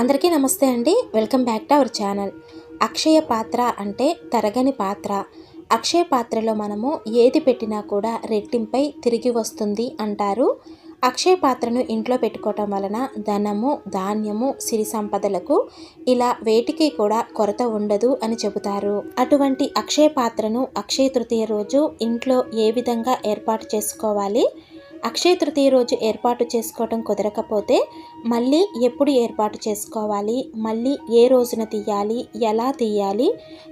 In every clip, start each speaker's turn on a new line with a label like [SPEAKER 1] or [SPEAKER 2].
[SPEAKER 1] అందరికీ నమస్తే అండి. Welcome back to our channel. Akshaya Patra అంటే తరగని పాత్ర. అక్షయ పాత్రలో మనము ఏది పెట్టినా కూడా రెట్టింపై తిరిగి వస్తుంది అంటారు. అక్షయ పాత్రను ఇంట్లో పెట్టుకోవటం వలన ధనము ధాన్యము సిరి సంపదలకు ఇలా వేటికి కూడా కొరత ఉండదు అని చెబుతారు. అటువంటి అక్షయ పాత్రను అక్షయ తృతీయ రోజు ఇంట్లో ఏ విధంగా ఏర్పాటు చేసుకోవాలి? అక్షయ తృతీయ రోజు ఏర్పాటు చేసుకోవటం కుదరకపోతే మళ్ళీ ఎప్పుడు ఏర్పాటు చేసుకోవాలి? మళ్ళీ ఏ రోజున తీయాలి? ఎలా తీయాలి?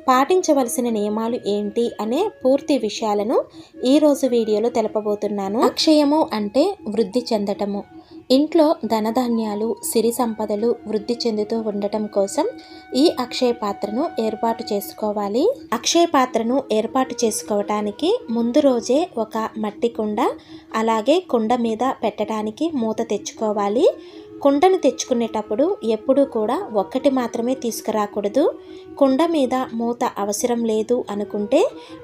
[SPEAKER 1] పాటించవలసిన నియమాలు ఏంటి? అనే పూర్తి విషయాలను ఈరోజు వీడియోలో తెలపబోతున్నాను. అక్షయము అంటే వృద్ధి చెందటము. ఇంట్లో ధనధాన్యాలు సిరి సంపదలు వృద్ధి చెందుతూ ఉండటం కోసం ఈ అక్షయ పాత్రను ఏర్పాటు చేసుకోవాలి. అక్షయ పాత్రను ఏర్పాటు చేసుకోవటానికి ముందు రోజే ఒక మట్టి కుండ అలాగే కుండ మీద పెట్టడానికి మూత తెచ్చుకోవాలి. కుండను తెచ్చుకునేటప్పుడు ఎప్పుడూ కూడా ఒక్కటి మాత్రమే తీసుకురాకూడదు. కుండ మీద మూత అవసరం లేదు అనుకుంటే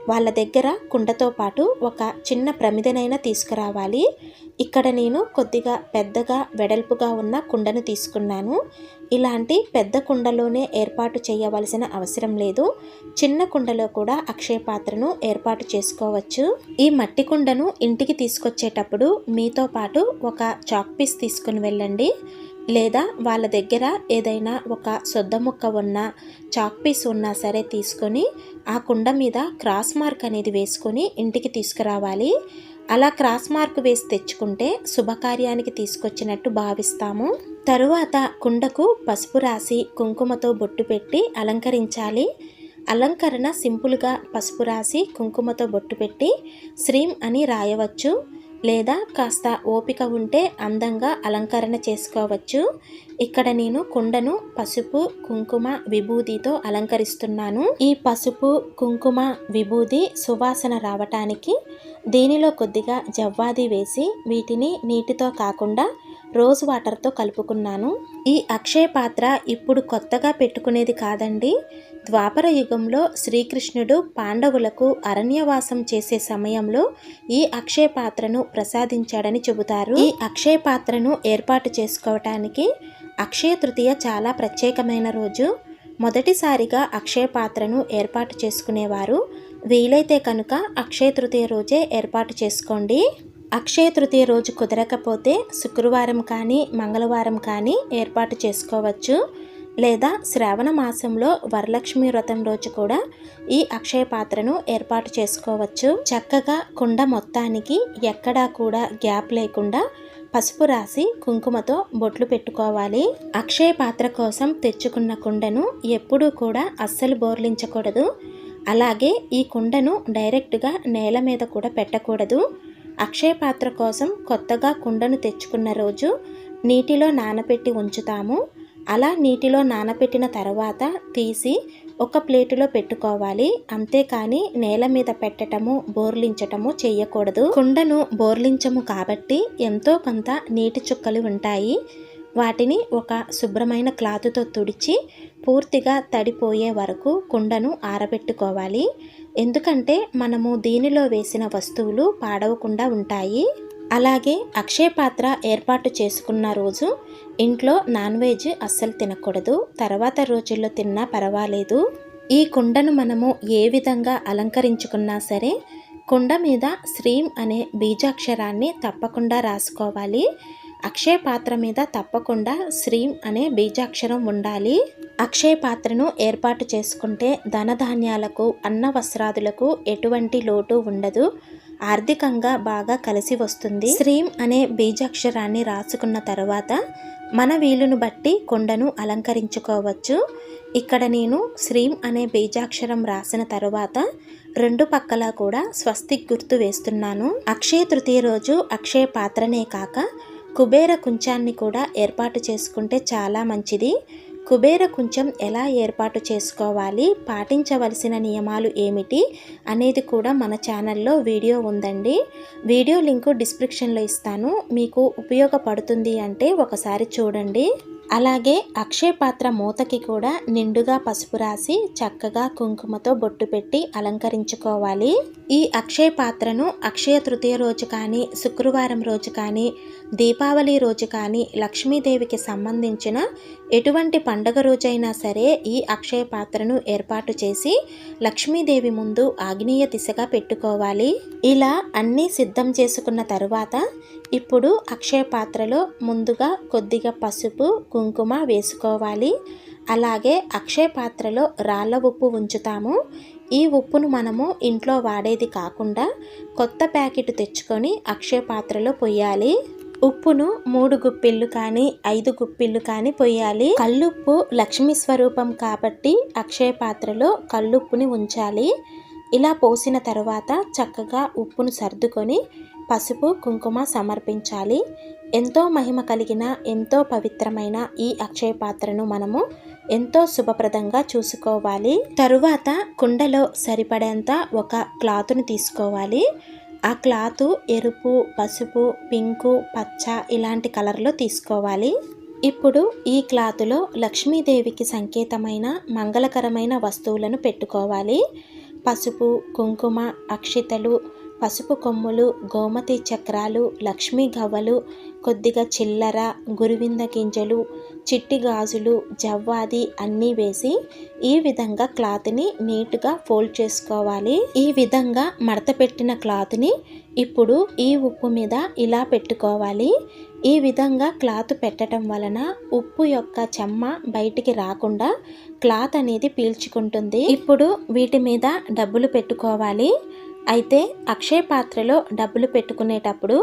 [SPEAKER 1] వాళ్ళ దగ్గర కుండతో పాటు ఒక చిన్న ప్రమిదనైనా తీసుకురావాలి. ఇక్కడ నేను కొద్దిగా పెద్దగా వెడల్పుగా ఉన్న కుండను తీసుకున్నాను. ఇలాంటి పెద్ద కుండలోనే ఏర్పాటు చేయవలసిన అవసరం లేదు. చిన్న కుండలో కూడా అక్షయ పాత్రను ఏర్పాటు చేసుకోవచ్చు. ఈ మట్టి కుండను ఇంటికి తీసుకొచ్చేటప్పుడు మీతో పాటు ఒక చాక్ పీస్ తీసుకుని వెళ్ళండి. లేదా వాళ్ళ దగ్గర ఏదైనా ఒక సొద్ద ముక్క ఉన్న చాక్ పీస్ ఉన్నా సరే తీసుకొని ఆ కుండ మీద క్రాస్ మార్క్ అనేది వేసుకొని ఇంటికి తీసుకురావాలి. అలా క్రాస్ మార్క్ వేసి తెచ్చుకుంటే శుభకార్యానికి తీసుకొచ్చినట్టు భావిస్తాము. తరువాత కుండకు పసుపు రాసి కుంకుమతో బొట్టు పెట్టి అలంకరించాలి. అలంకరణ సింపుల్గా పసుపు రాసి కుంకుమతో బొట్టు పెట్టి శ్రీం అని రాయవచ్చు. లేదా కాస్త ఓపిక ఉంటే అందంగా అలంకరణ చేసుకోవచ్చు. ఇక్కడ నేను కుండను పసుపు కుంకుమ విభూదితో అలంకరిస్తున్నాను. ఈ పసుపు కుంకుమ విభూది సువాసన రావటానికి దీనిలో కొద్దిగా జవ్వాది వేసి వీటిని నీటితో కాకుండా రోజ్ వాటర్తో కలుపుకున్నాను. ఈ అక్షయ పాత్ర ఇప్పుడు కొత్తగా పెట్టుకునేది కాదండి. ద్వాపర యుగంలో శ్రీకృష్ణుడు పాండవులకు అరణ్యవాసం చేసే సమయంలో ఈ అక్షయ పాత్రను ప్రసాదించాడని చెబుతారు. ఈ అక్షయ పాత్రను ఏర్పాటు చేసుకోవటానికి అక్షయ తృతీయ చాలా ప్రత్యేకమైన రోజు. మొదటిసారిగా అక్షయ పాత్రను ఏర్పాటు చేసుకునేవారు. వీలైతే కనుక అక్షయ తృతీయ రోజే ఏర్పాటు చేసుకోండి. అక్షయ తృతీయ రోజు కుదరకపోతే శుక్రవారం కానీ మంగళవారం కానీ ఏర్పాటు చేసుకోవచ్చు. లేదా శ్రావణ మాసంలో వరలక్ష్మి వ్రతం రోజు కూడా ఈ అక్షయ పాత్రను ఏర్పాటు చేసుకోవచ్చు. చక్కగా కుండ మొత్తానికి ఎక్కడా కూడా గ్యాప్ లేకుండా పసుపు రాసి కుంకుమతో బొట్లు పెట్టుకోవాలి. అక్షయ పాత్ర కోసం తెచ్చుకున్న కుండను ఎప్పుడూ కూడా అస్సలు బోర్లించకూడదు. అలాగే ఈ కుండను డైరెక్ట్గా నేల మీద కూడా పెట్టకూడదు. అక్షయ పాత్ర కోసం కొత్తగా కుండను తెచ్చుకున్న రోజు నీటిలో నానబెట్టి ఉంచుతాము. అలా నీటిలో నానబెట్టిన తర్వాత తీసి ఒక ప్లేటులో పెట్టుకోవాలి. అంతేకాని నేల మీద పెట్టటము బోర్లించటము చేయకూడదు కుండను బోర్లించము కాబట్టి ఎంతో కొంత నీటి చుక్కలు ఉంటాయి. వాటిని ఒక శుభ్రమైన క్లాత్తో తుడిచి పూర్తిగా తడిపోయే వరకు కుండను ఆరబెట్టుకోవాలి. ఎందుకంటే మనము దీనిలో వేసిన వస్తువులు పాడవకుండా ఉంటాయి. అలాగే అక్షయ పాత్ర ఏర్పాటు చేసుకున్న రోజు ఇంట్లో నాన్ వెజ్ అస్సలు తినకూడదు. తర్వాత రోజుల్లో తిన్నా పర్వాలేదు. ఈ కుండను మనము ఏ విధంగా అలంకరించుకున్నా సరే కుండ మీద శ్రీం అనే బీజాక్షరాన్ని తప్పకుండా రాసుకోవాలి. అక్షయ పాత్ర మీద తప్పకుండా శ్రీం అనే బీజాక్షరం ఉండాలి. అక్షయ పాత్రను ఏర్పాటు చేసుకుంటే ధనధాన్యాలకు అన్న వస్త్రాదులకు ఎటువంటి లోటు ఉండదు. ఆర్థికంగా బాగా కలిసి వస్తుంది. శ్రీం అనే బీజాక్షరాన్ని రాసుకున్న తర్వాత మన వీలును బట్టి కొండను అలంకరించుకోవచ్చు. ఇక్కడ నేను శ్రీం అనే బీజాక్షరం రాసిన తరువాత రెండు పక్కల కూడా స్వస్తిక్ గుర్తు వేస్తున్నాను. అక్షయ తృతీయ రోజు అక్షయ పాత్రనే కాక కుబేర కుంచాన్ని కూడా ఏర్పాటు చేసుకుంటే చాలా మంచిది. కుబేర కుంచం ఎలా ఏర్పాటు చేసుకోవాలి? పాటించవలసిన నియమాలు ఏమిటి? అనేది కూడా మన ఛానల్లో వీడియో ఉందండి. వీడియో లింకు డిస్క్రిప్షన్లో ఇస్తాను. మీకు ఉపయోగపడుతుంది అంటే ఒకసారి చూడండి. అలాగే అక్షయ పాత్ర మూతకి కూడా నిండుగా పసుపు రాసి చక్కగా కుంకుమతో బొట్టు పెట్టి అలంకరించుకోవాలి. ఈ అక్షయ పాత్రను అక్షయ తృతీయ రోజు కానీ శుక్రవారం రోజు కానీ దీపావళి రోజు కానీ లక్ష్మీదేవికి సంబంధించిన ఎటువంటి పండగ రోజైనా సరే ఈ అక్షయ పాత్రను ఏర్పాటు చేసి లక్ష్మీదేవి ముందు ఆగ్నేయ దిశగా పెట్టుకోవాలి. ఇలా అన్నీ సిద్ధం చేసుకున్న తరువాత ఇప్పుడు అక్షయ పాత్రలో ముందుగా కొద్దిగా పసుపు కుంకుమ వేసుకోవాలి. అలాగే అక్షయ పాత్రలో రాళ్ళ ఉప్పు ఉంచుతాము. ఈ ఉప్పును మనము ఇంట్లో వాడేది కాకుండా కొత్త ప్యాకెట్ తెచ్చుకొని అక్షయ పాత్రలో పొయ్యాలి ఉప్పును మూడు గుప్పిళ్ళు కానీ ఐదు గుప్పిళ్ళు కానీ పోయాలి కల్లుప్పు లక్ష్మీ స్వరూపం కాబట్టి అక్షయ పాత్రలో కల్లుప్పుని ఉంచాలి. ఇలా పోసిన తర్వాత చక్కగా ఉప్పును సర్దుకొని పసుపు కుంకుమ సమర్పించాలి. ఎంతో మహిమ కలిగిన ఎంతో పవిత్రమైన ఈ అక్షయ పాత్రను మనము ఎంతో శుభప్రదంగా చూసుకోవాలి. తరువాత కుండలో సరిపడేంత ఒక క్లాత్ను తీసుకోవాలి. ఆ క్లాత్ ఎరుపు పసుపు పింకు పచ్చ ఇలాంటి కలర్లో తీసుకోవాలి. ఇప్పుడు ఈ క్లాతులో లక్ష్మీదేవికి సంకేతమైన మంగళకరమైన వస్తువులను పెట్టుకోవాలి. పసుపు కుంకుమ అక్షితలు పసుపు కొమ్ములు గోమతి చక్రాలు లక్ష్మీ గవ్వలు కొద్దిగా చిల్లర గురువింద గింజలు చిట్టి గాజులు జవ్వాది అన్నీ వేసి ఈ విధంగా క్లాత్ని నీట్గా ఫోల్డ్ చేసుకోవాలి. ఈ విధంగా మడత పెట్టిన క్లాత్ని ఇప్పుడు ఈ ఉప్పు మీద ఇలా పెట్టుకోవాలి. ఈ విధంగా క్లాత్ పెట్టడం వలన ఉప్పు యొక్క చెమ్మ బయటికి రాకుండా క్లాత్ అనేది పీల్చుకుంటుంది. ఇప్పుడు వీటి మీద డబ్బులు పెట్టుకోవాలి. అయితే అక్షయ పాత్రలో డబ్బులు పెట్టుకునేటప్పుడు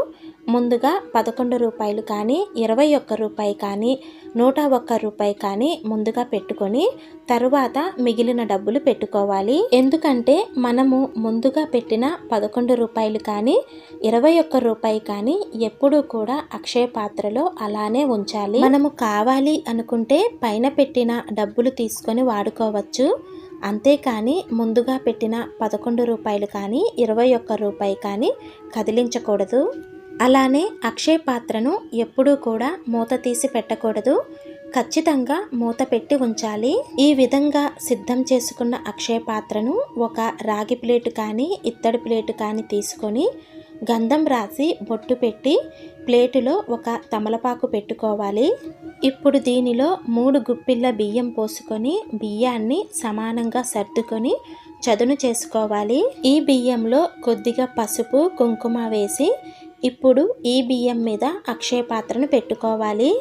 [SPEAKER 1] ముందుగా పదకొండు రూపాయలు కానీ ఇరవై ఒక్క రూపాయి కానీ నూట ఒక్క రూపాయి కానీ ముందుగా పెట్టుకొని తరువాత మిగిలిన డబ్బులు పెట్టుకోవాలి. ఎందుకంటే మనము ముందుగా పెట్టిన పదకొండు రూపాయలు కానీ ఇరవై ఒక్క రూపాయి కానీ ఎప్పుడూ కూడా అక్షయ పాత్రలో అలానే ఉంచాలి. మనము కావాలి అనుకుంటే పైన పెట్టిన డబ్బులు తీసుకొని వాడుకోవచ్చు. అంతేకాని ముందుగా పెట్టిన పదకొండు రూపాయలు కానీ ఇరవై ఒక్క రూపాయి కానీ కదిలించకూడదు. అలానే అక్షయ పాత్రను ఎప్పుడూ కూడా మూత తీసి పెట్టకూడదు. ఖచ్చితంగా మూత పెట్టి ఉంచాలి. ఈ విధంగా సిద్ధం చేసుకున్న అక్షయ పాత్రను ఒక రాగి ప్లేటు కానీ ఇత్తడి ప్లేటు కానీ తీసుకొని గంధం రాసి బొట్టు పెట్టి ప్లేటులో ఒక తమలపాకు పెట్టుకోవాలి. ఇప్పుడు దీనిలో మూడు గుప్పిళ్ళ బియ్యం పోసుకొని బియ్యాన్ని సమానంగా సర్దుకొని చదును చేసుకోవాలి. ఈ బియ్యంలో కొద్దిగా పసుపు కుంకుమ వేసి ఇప్పుడు ఈ బియ్యం మీద అక్షయ పాత్రను పెట్టుకోవాలి.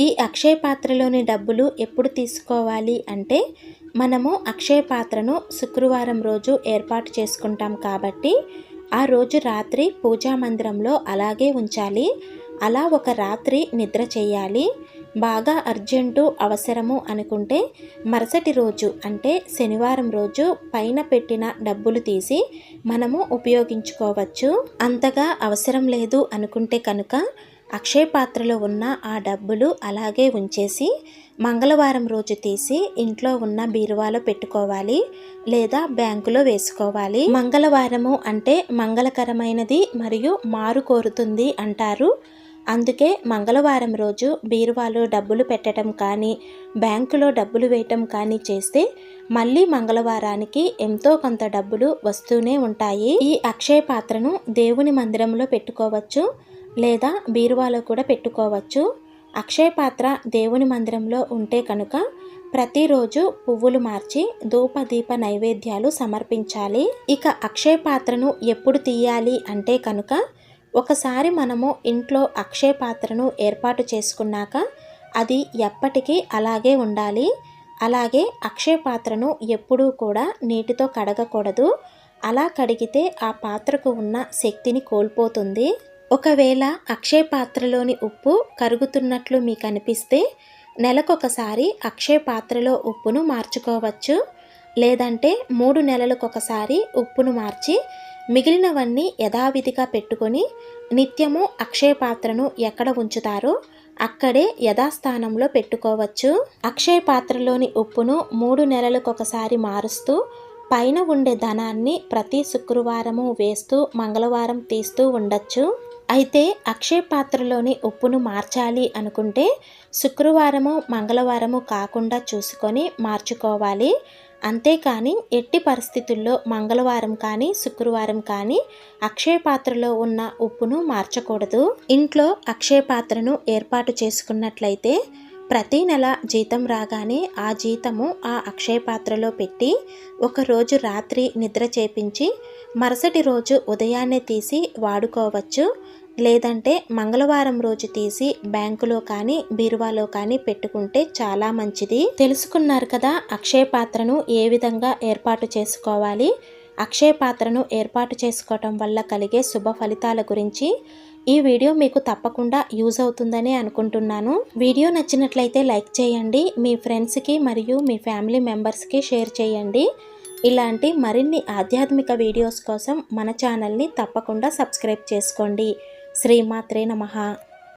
[SPEAKER 1] ఈ అక్షయ పాత్రలోని డబ్బులు ఎప్పుడు తీసుకోవాలి అంటే మనము అక్షయ పాత్రను శుక్రవారం రోజు ఏర్పాటు చేసుకుంటాం కాబట్టి ఆ రోజు రాత్రి పూజా మందిరంలో అలాగే ఉంచాలి. అలా ఒక రాత్రి నిద్ర చేయాలి. బాగా అర్జెంటు అవసరము అనుకుంటే మరుసటి రోజు అంటే శనివారం రోజు పైన పెట్టిన డబ్బులు తీసి మనము ఉపయోగించుకోవచ్చు. అంతగా అవసరం లేదు అనుకుంటే కనుక అక్షయ పాత్రలో ఉన్న ఆ డబ్బులు అలాగే ఉంచేసి మంగళవారం రోజు తీసి ఇంట్లో ఉన్న బీరువాలో పెట్టుకోవాలి లేదా బ్యాంకులో వేసుకోవాలి. మంగళవారము అంటే మంగళకరమైనది మరియు మారు కోరుతుంది అంటారు. అందుకే మంగళవారం రోజు బీరువాలో డబ్బులు పెట్టడం కానీ బ్యాంకులో డబ్బులు వేయటం కానీ చేస్తే మళ్ళీ మంగళవారానికి ఎంతో కొంత డబ్బులు వస్తూనే ఉంటాయి. ఈ అక్షయ పాత్రను దేవుని మందిరంలో పెట్టుకోవచ్చు లేదా బీరువాలో కూడా పెట్టుకోవచ్చు. అక్షయ పాత్ర దేవుని మందిరంలో ఉంటే కనుక ప్రతిరోజు పువ్వులు మార్చి ధూప దీప నైవేద్యాలు సమర్పించాలి. ఇక అక్షయ పాత్రను ఎప్పుడు తీయాలి అంటే కనుక ఒకసారి మనము ఇంట్లో అక్షయ పాత్రను ఏర్పాటు చేసుకున్నాక అది ఎప్పటికీ అలాగే ఉండాలి. అలాగే అక్షయ పాత్రను ఎప్పుడూ కూడా నీటితో కడగకూడదు. అలా కడిగితే ఆ పాత్రకు ఉన్న శక్తిని కోల్పోతుంది. ఒకవేళ అక్షయ పాత్రలోని ఉప్పు కరుగుతున్నట్లు మీకు అనిపిస్తే నెలకొకసారి అక్షయ పాత్రలో ఉప్పును మార్చుకోవచ్చు. లేదంటే మూడు నెలలకొకసారి ఉప్పును మార్చి మిగిలినవన్నీ యథావిధిగా పెట్టుకొని నిత్యము అక్షయ పాత్రను ఎక్కడ ఉంచుతారో అక్కడే యథాస్థానంలో పెట్టుకోవచ్చు. అక్షయ పాత్రలోని ఉప్పును మూడు నెలలకు ఒకసారి మారుస్తూ పైన ఉండే ధనాన్ని ప్రతి శుక్రవారము వేస్తూ మంగళవారం తీస్తూ ఉండొచ్చు. అయితే అక్షయ పాత్రలోని ఉప్పును మార్చాలి అనుకుంటే శుక్రవారము మంగళవారము కాకుండా చూసుకొని మార్చుకోవాలి. అంతేకాని ఎట్టి పరిస్థితుల్లో మంగళవారం కానీ శుక్రవారం కానీ అక్షయ పాత్రలో ఉన్న ఉప్పును మార్చకూడదు. ఇంట్లో అక్షయ పాత్రను ఏర్పాటు చేసుకున్నట్లయితే ప్రతీ నెల జీతం రాగానే ఆ జీతము ఆ అక్షయ పాత్రలో పెట్టి ఒకరోజు రాత్రి నిద్ర చేపించి మరుసటి రోజు ఉదయాన్నే తీసి వాడుకోవచ్చు. లేదంటే మంగళవారం రోజు తీసి బ్యాంకులో కానీ బీరువాలో కానీ పెట్టుకుంటే చాలా మంచిది. తెలుసుకున్నారు కదా అక్షయ పాత్రను ఏ విధంగా ఏర్పాటు చేసుకోవాలి? అక్షయ పాత్రను ఏర్పాటు చేసుకోవటం వల్ల కలిగే శుభ ఫలితాల గురించి ఈ వీడియో మీకు తప్పకుండా యూజ్ అవుతుందని అనుకుంటున్నాను. వీడియో నచ్చినట్లయితే లైక్ చేయండి మీ ఫ్రెండ్స్కి మరియు మీ ఫ్యామిలీ మెంబర్స్కి షేర్ చేయండి. ఇలాంటి మరిన్ని ఆధ్యాత్మిక వీడియోస్ కోసం మన ఛానల్ని తప్పకుండా సబ్స్క్రైబ్ చేసుకోండి. శ్రీమాత్రే నమ.